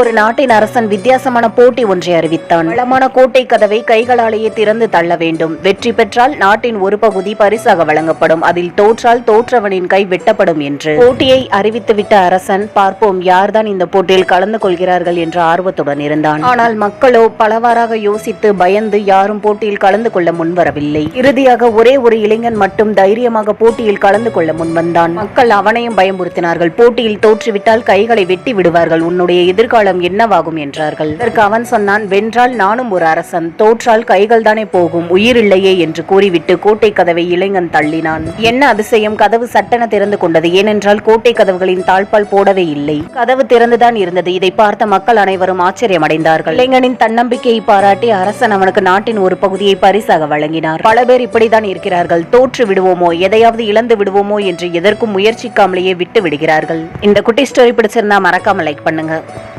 ஒரு நாட்டின் அரசன் வித்தியாசமான போட்டி ஒன்றை அறிவித்தான். வளமான கோட்டை கதவை கைகளாலேயே திறந்து தள்ள வேண்டும். வெற்றி பெற்றால் நாட்டின் ஒரு பகுதி பரிசாக வழங்கப்படும். அதில் தோற்றால் தோற்றவனின் கை வெட்டப்படும் என்று. போட்டியை அறிவித்துவிட்ட அரசன் பார்ப்போம் யார்தான் இந்த போட்டியில் கலந்து கொள்கிறார்கள் என்ற ஆர்வத்துடன் இருந்தான். ஆனால் மக்களோ பலவாறாக யோசித்து பயந்து யாரும் போட்டியில் கலந்து கொள்ள முன்வரவில்லை. இறுதியாக ஒரே ஒரு இளைஞன் மட்டும் தைரியமாக போட்டியில் கலந்து கொள்ள முன்வந்தான். மக்கள் அவனையும் பயமுறுத்தினார்கள். போட்டியில் தோற்றுவிட்டால் கைகளை வெட்டி விடுவார்கள். உன்னுடைய எதிர்கால எதிர்காலம் என்னவாகும் என்றார்கள். இதற்கு அவன் சொன்னான் வென்றால் நானும் ஒரு அரசன். தோற்றால் கைகள் தானே போகும். உயிர் இல்லையே என்று கூறிவிட்டு கோட்டை கதவை இளைஞன் தள்ளினான். என்ன அதிசயம்? கதவு சட்டென திறந்து கொண்டது. ஏனென்றால் கோட்டை கதவுகளின் தாழ்பால் போடவே இல்லை. கதவு திறந்துதான் இருந்தது. இதை பார்த்த மக்கள் அனைவரும் ஆச்சரியமடைந்தார்கள். இளைஞனின் தன்னம்பிக்கையை பாராட்டி அரசன் அவனுக்கு நாட்டின் ஒரு பகுதியை பரிசாக வழங்கினார். பல பேர் இப்படித்தான் இருக்கிறார்கள். தோற்று விடுவோமோ? எதையாவது இழந்து விடுவோமோ? என்று எதற்கும் முயற்சிக்காமலேயே விட்டு விடுகிறார்கள். இந்த குட்டி ஸ்டோரி பிடிச்சிருந்தா மறக்காம லைக் பண்ணுங்க.